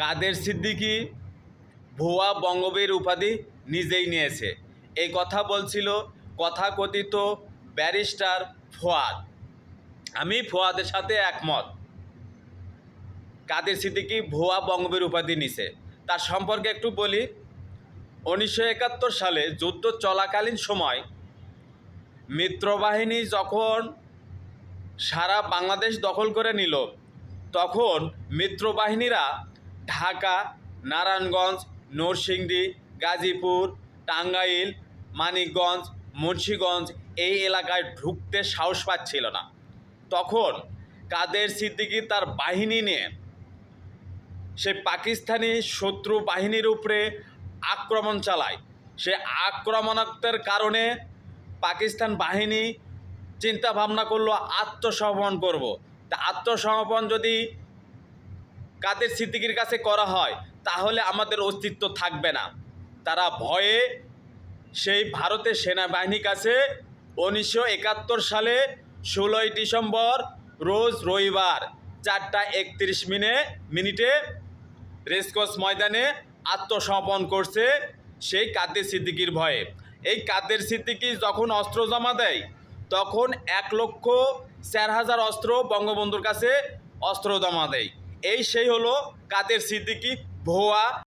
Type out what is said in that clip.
কাদের সিদ্দিকী? ভুয়া বঙ্গবীর উপাধি নিজেই নিয়েছে। এই কথা বলছিল কথাকথিত ব্যারিস্টার ফোয়াদ। আমি ফোয়াদের সাথে একমত। কাদের সিদ্দিকী ভুয়া বঙ্গবীর উপাধি নিছে। তার সম্পর্কে একটু বলি। উনিশশো একাত্তর সালে যুদ্ধ চলাকালীন সময় মিত্রবাহিনী যখন সারা বাংলাদেশ দখল করে নিল, তখন মিত্রবাহিনীরা ঢাকা, নারায়ণগঞ্জ, নরসিংদী, গাজীপুর, টাঙ্গাইল, মানিকগঞ্জ, মুন্সীগঞ্জ এই এলাকায় ঢুকতে সাহস পাচ্ছিল না। তখন কাদের সিদ্দিকী তার বাহিনী নিয়ে সে পাকিস্তানি শত্রু বাহিনীর উপরে আক্রমণ চালায়। সে আক্রমণাত্মের কারণে পাকিস্তান বাহিনী চিন্তা ভাবনা করল, আত্মসমর্পণ করব। তা আত্মসমর্পণ যদি কাদের সিদ্দিকির কাছে করা হয়, তাহলে আমাদের অস্তিত্ব থাকবে না। তারা ভয়ে সেই ভারতের সেনাবাহিনীর কাছে উনিশশো একাত্তর সালে ষোলোই ডিসেম্বর, রোজ রবিবার চারটা একত্রিশ মিনে, মিনিটে রেসকোর্স ময়দানে আত্মসমর্পণ করছে সেই কাদের সিদ্দিকির ভয়ে। এই কাদের সিদ্দিকি যখন অস্ত্র জমা দেয়, তখন এক লক্ষ চার হাজার অস্ত্র বঙ্গবন্ধুর কাছে অস্ত্র জমা দেয়। এই সেই হলো কাদের সিদ্দিকি ভুয়া